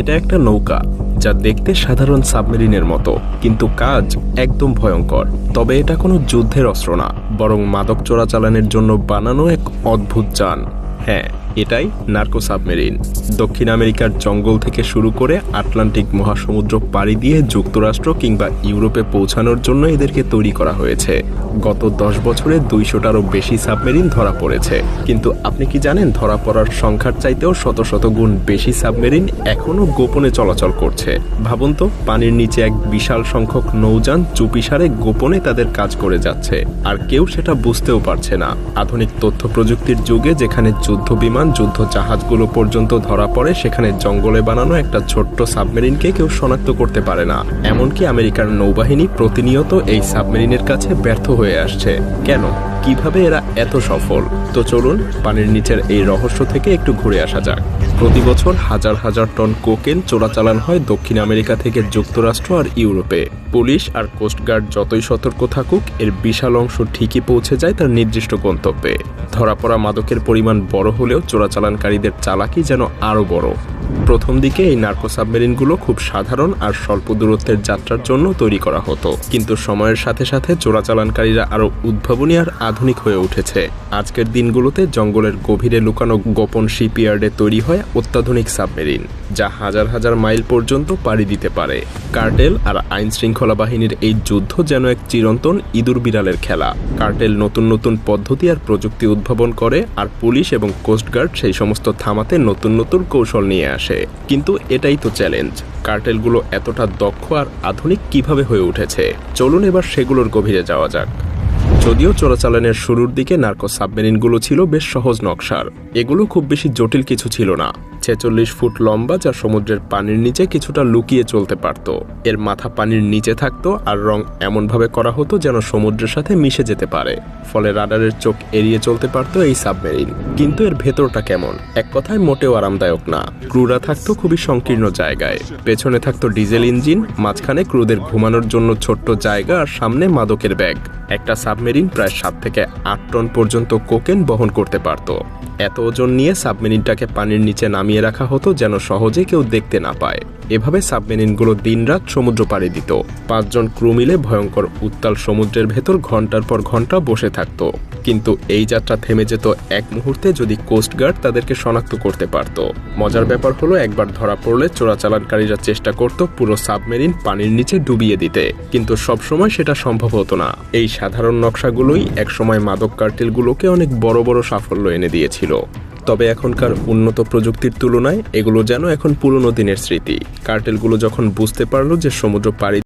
এটা একটা নৌকা যা দেখতে সাধারণ সাবমেরিনের মতো, কিন্তু কাজ একদম ভয়ঙ্কর। তবে এটা কোনো যুদ্ধের অস্ত্র না, বরং মাদক চোরাচালানের জন্য বানানো এক অদ্ভুত যান। হ্যাঁ এটাই নার্কো সাবমেরিন। দক্ষিণ আমেরিকার জঙ্গল থেকে শুরু করে আটলান্টিক মহাসমুদ্র পাড়ি দিয়ে যুক্তরাষ্ট্র কিংবা ইউরোপে পৌঁছানোর জন্য এদেরকে তৈরি করা হয়েছে। গত দশ বছরে দুইশোটারও বেশি সাবমেরিন ধরা পড়েছে। কিন্তু আপনি কি জানেন ধরা পড়ার সংখ্যার চাইতেও শত শত গুণ বেশি সাবমেরিন এখনও গোপনে চলাচল করছে? ভাবুন তো, পানির নিচে এক বিশাল সংখ্যক নৌযান চুপিসারে গোপনে তাদের কাজ করে যাচ্ছে। আর কেউ সেটা বুঝতেও পারছে না। আধুনিক তথ্য প্রযুক্তির যুগে যেখানে যুদ্ধ বিমান যুদ্ধ জাহাজগুলো পর্যন্ত ধরা পড়ে, সেখানে জঙ্গলে বানানো একটা ছোট্ট সাবমেরিনকে কেউ শনাক্ত করতে পারে না। এমনকি আমেরিকার নৌবাহিনী প্রতিনিয়ত এই সাবমেরিনের কাছে ব্যর্থ হয়ে আসছে। কেন? কীভাবে এরা এত সফল? তো চলুন, পানির নিচের এই রহস্য থেকে একটু ঘুরে আসা যাক। প্রতি বছর হাজার হাজার টন কোকেন চোরাচালান হয় দক্ষিণ আমেরিকা থেকে যুক্তরাষ্ট্র আর ইউরোপে। পুলিশ আর কোস্টগার্ড যতই সতর্ক থাকুক, এর বিশাল অংশ ঠিকই পৌঁছে যায় তার নির্দিষ্ট গন্তব্যে। ধরা পড়া মাদকের পরিমাণ বড় হলেও চোরাচালানকারীদের চালাকি যেন আরও বড়। প্রথম দিকে এই নার্কো সাবমেরিনগুলো খুব সাধারণ আর স্বল্প দূরত্বের যাত্রার জন্য তৈরি করা হতো। কিন্তু সময়ের সাথে সাথে চোরাচালানকারীরা আরও উদ্ভাবনী আর আধুনিক হয়ে উঠেছে। আজকের দিনগুলোতে জঙ্গলের গভীরে লুকানো গোপন শিপইয়ার্ডে তৈরি হয় অত্যাধুনিক সাবমেরিন, যা হাজার হাজার মাইল পর্যন্ত পাড়ি দিতে পারে। কার্টেল আর আইন শৃঙ্খলা বাহিনীর এই যুদ্ধ যেন এক চিরন্তন ইঁদুর বিড়ালের খেলা। কার্টেল নতুন নতুন পদ্ধতি আর প্রযুক্তি উদ্ভাবন করে আর পুলিশ এবং কোস্টগার্ড সেই সমস্ত থামাতে নতুন নতুন কৌশল নিয়ে আসে। কিন্তু এটাই তো চ্যালেঞ্জ। কার্টেলগুলো এতটা দক্ষ আর আধুনিক কীভাবে হয়ে উঠেছে? চলুন এবার সেগুলোর গভীরে যাওয়া যাক। যদিও চোরাচালানের শুরুর দিকে নার্কো সাবমেরিনগুলো ছিল বেশ সহজ নকশার। এগুলো খুব বেশি জটিল কিছু ছিল না। ছেচল্লিশ ফুট লম্বা, যা সমুদ্রের পানির নিচে কিছুটা লুকিয়ে চলতে পারত। এর মাথা পানির নিচে থাকতো আর রং এমনভাবে করা হতো যেন সমুদ্রের সাথে মিশে যেতে পারে। ফলে রাডারের চোখ এড়িয়ে চলতে পারত এই সাবমেরিন। কিন্তু এর ভেতরটা কেমন? এক কথায় মোটেও আরামদায়ক না। ক্রুরা থাকতো খুবই সংকীর্ণ জায়গায়। পেছনে থাকতো ডিজেল ইঞ্জিন, মাঝখানে ক্রুদের ঘুমানোর জন্য ছোট্ট জায়গা আর সামনে মাদকের ব্যাগ। একটা সাবমেরিন প্রায় সাত থেকে আট টন পর্যন্ত কোকেন বহন করতে পারত। এত ওজন নিয়ে সাবমেরিনটাকে পানির নিচে নামিয়ে রাখা হতো যেন সহজে কেউ দেখতে না পায়। এভাবে সাবমেরিনগুলো দিনরাত সমুদ্র পাড়ি দিত। পাঁচজন ক্রু মিলে ভয়ঙ্কর উত্তাল সমুদ্রের ভেতর ঘণ্টার পর ঘণ্টা বসে থাকতো। কিন্তু এই যাত্রা থেমে যেত এক মুহূর্তে যদি কোস্টগার্ড তাদেরকে শনাক্ত করতে পারত। মজার ব্যাপার হলো একবার ধরা পড়লে চোরাচালানকারীরা চেষ্টা করত পুরো সাবমেরিন পানির নিচে ডুবিয়ে দিতে। কিন্তু সবসময় সেটা সম্ভব হতো না। এই সাধারণ নকশাগুলোই একসময় মাদক কার্টেলগুলোকে অনেক বড় বড় সাফল্য এনে দিয়েছিল। তবে এখনকার উন্নত প্রযুক্তির তুলনায় এগুলো যেন এখন পুরনো দিনের স্মৃতি। কার্টেলগুলো যখন বুঝতে পারল যে সমুদ্র পাড়ি